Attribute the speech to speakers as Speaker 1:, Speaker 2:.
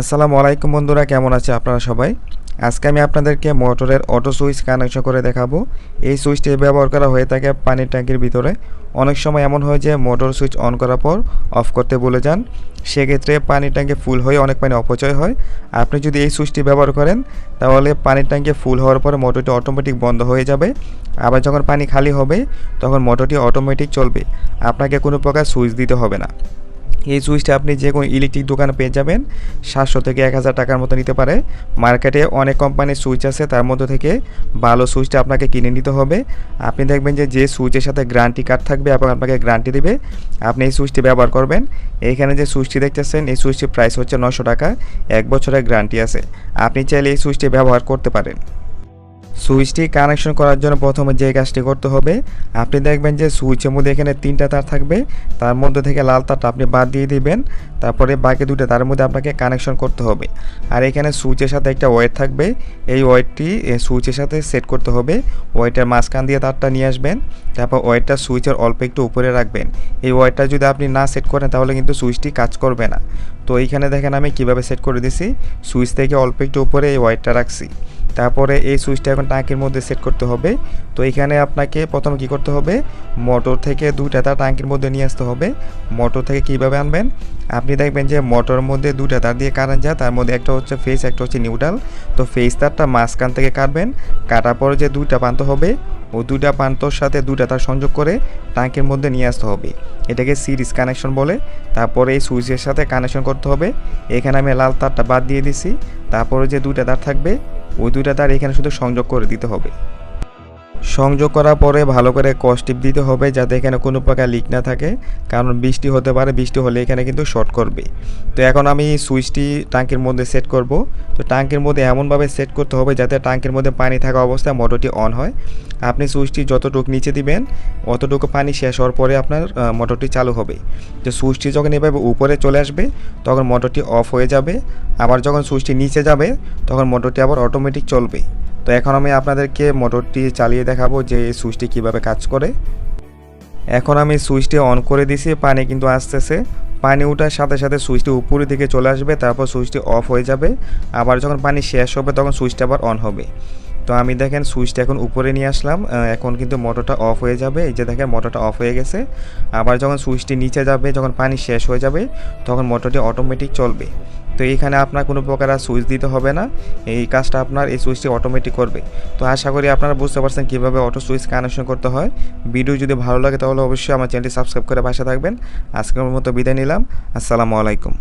Speaker 1: আসসালামু আলাইকুম বন্ধুরা, কেমন আছে আপনারা সবাই? আজকে আমি আপনাদেরকে মোটরের অটো সুইচ কানেকশন করে দেখাবো। এই সুইচটি ব্যবহার করা হয়ে থাকে পানির ট্যাঙ্কির ভিতরে। অনেক সময় এমন হয় যে মোটর সুইচ অন করার পর অফ করতে বলে যান। সেক্ষেত্রে পানির ট্যাঙ্কি ফুল হয়ে অনেক পানি অপচয় হয়। আপনি যদি এই সুইচটি ব্যবহার করেন, তাহলে পানির ট্যাঙ্কি ফুল হওয়ার পরে মোটরটি অটোমেটিক বন্ধ হয়ে যাবে। আবার যখন পানি খালি হবে, তখন মোটরটি অটোমেটিক চলবে। আপনাকে কোনো প্রকার সুইচ দিতে হবে না। এই সুইচটা আপনি যে কোনো ইলেকট্রিক দোকানে পেয়ে যাবেন। সাতশো থেকে এক হাজার টাকার মতো নিতে পারে। মার্কেটে অনেক কোম্পানির সুইচ আছে, তার মধ্যে থেকে ভালো সুইচটা আপনাকে কিনে নিতে হবে। আপনি দেখবেন যে যে সুইচের সাথে গ্যারান্টি কার্ড থাকবে এবং আপনাকে গ্যারান্টি দেবে, আপনি এই সুইচটি ব্যবহার করবেন। এইখানে যে সুইচটি দেখতেছেন, এই সুইচটির প্রাইস হচ্ছে নশো টাকা। এক বছরের গ্যারান্টি আছে। আপনি চাইলে এই সুইচটি ব্যবহার করতে পারেন। সুইচটি কানেকশন করার জন্য প্রথমে যে কাজটি করতে হবে, আপনি দেখবেন যে সুইচের মধ্যে এখানে তিনটা তার থাকবে। তার মধ্যে থেকে লাল তারটা আপনি বাদ দিয়ে দিবেন। তারপরে বাকি দুটো তার মধ্যে আপনাকে কানেকশন করতে হবে। আর এখানে সুইচের সাথে একটা ওয়েট থাকবে। এই ওয়েটটি সুইচের সাথে সেট করতে হবে। ওয়েটের মাঝখান দিয়ে তারটা নিয়ে আসবেন। তারপর ওয়েটটা সুইচের অল্প একটু উপরে রাখবেন। এই ওয়েটটা যদি আপনি না সেট করেন, তাহলে কিন্তু সুইচটি কাজ করবে না। তো এইখানে দেখেন আমি কীভাবে সেট করে দিছি। সুইচ থেকে অল্প একটু উপরে এই ওয়েটটা রাখছি। তারপরে এই সুইচটা এখন ট্যাঙ্কির মধ্যে সেট করতে হবে। তো এখানে আপনাকে প্রথমে কি করতে হবে? মোটর থেকে দুইটা তার ট্যাঙ্কির মধ্যে নিয়ে আসতে হবে। মোটর থেকে কীভাবে আনবেন? আপনি দেখবেন যে মোটরের মধ্যে দুইটা তার দিয়ে কারেন্ট যায় তার মধ্যে একটা হচ্ছে ফেস, একটা হচ্ছে নিউট্রাল তো ফেস তারটা মাঝখান থেকে কাটবেন। কাটার পরে যে দুইটা প্রান্ত হবে ও দুইটা প্রান্তর সাথে দুইটা তার সংযোগ করে ট্যাঙ্কের মধ্যে নিয়ে আসতে হবে। এটাকে সিরিজ কানেকশন বলে। তারপরে এই সুইচের সাথে কানেকশন করতে হবে। এখানে আমি লাল তারটা বাদ দিয়ে দিছি। তারপরে যে দুইটা তার থাকবে ওই দুইটা তার এখানে শুধু সংযোগ করে দিতে হবে। সংযোগ করার পরে ভালো করে কস্টিপ দিতে হবে যাতে এখানে কোনো প্রকার লিক না থাকে। কারণ বৃষ্টি হতে পারে, বৃষ্টি হলে এখানে কিন্তু শর্ট করবে। তো এখন আমি সুইচটি ট্যাঙ্কের মধ্যে সেট করব। তো ট্যাঙ্কের মধ্যে এমনভাবে সেট করতে হবে যাতে ট্যাঙ্কের মধ্যে পানি থাকা অবস্থায় মোটরটি অন হয়। আপনি সুইচটি যতটুকু নিচে দিবেন, অতটুকু পানি শেষ হওয়ার পরে আপনার মোটরটি চালু হবে। তো সুইচটি যখন এভাবে উপরে চলে আসবে, তখন মোটরটি অফ হয়ে যাবে। আবার যখন সুইচটি নিচে যাবে, তখন মোটরটি আবার অটোমেটিক চলবে। তো এখন আমি আপনাদেরকে মোটরটি চালিয়ে দেখাবো যে এই সুইচটি কীভাবে কাজ করে। এখন আমি সুইচটি অন করে দিছি পানি কিন্তু আসতেছে। পানি ওঠার সাথে সাথে সুইচটি উপরের দিকে চলে আসবে, তারপর সুইচটি অফ হয়ে যাবে। আবার যখন পানি শেষ হবে, তখন সুইচটা আবার অন হবে। তো আমি দেখেন সুইচটা এখন উপরে নিয়ে আসলাম এখন কিন্তু মোটরটা অফ হয়ে যাবে। এই যে দেখেন মোটরটা অফ হয়ে গেছে। আবার যখন সুইচটি নিচে যাবে, যখন পানি শেষ হয়ে যাবে, তখন মোটরটি অটোমেটিক চলবে। তো এইখানে আপনার কোনো প্রকার আর সুইচ দিতে হবে না। এই কাজটা আপনার এই সুইচটি অটোমেটিক করবে। তো আশা করি আপনারা বুঝতে পারছেন কীভাবে অটো সুইচ কানেকশন করতে হয়। ভিডিও যদি ভালো লাগে তাহলে অবশ্যই আমার চ্যানেলটি সাবস্ক্রাইব করে বাসা থাকবেন। আজকের মতো বিদায় নিলাম। আসসালামু আলাইকুম।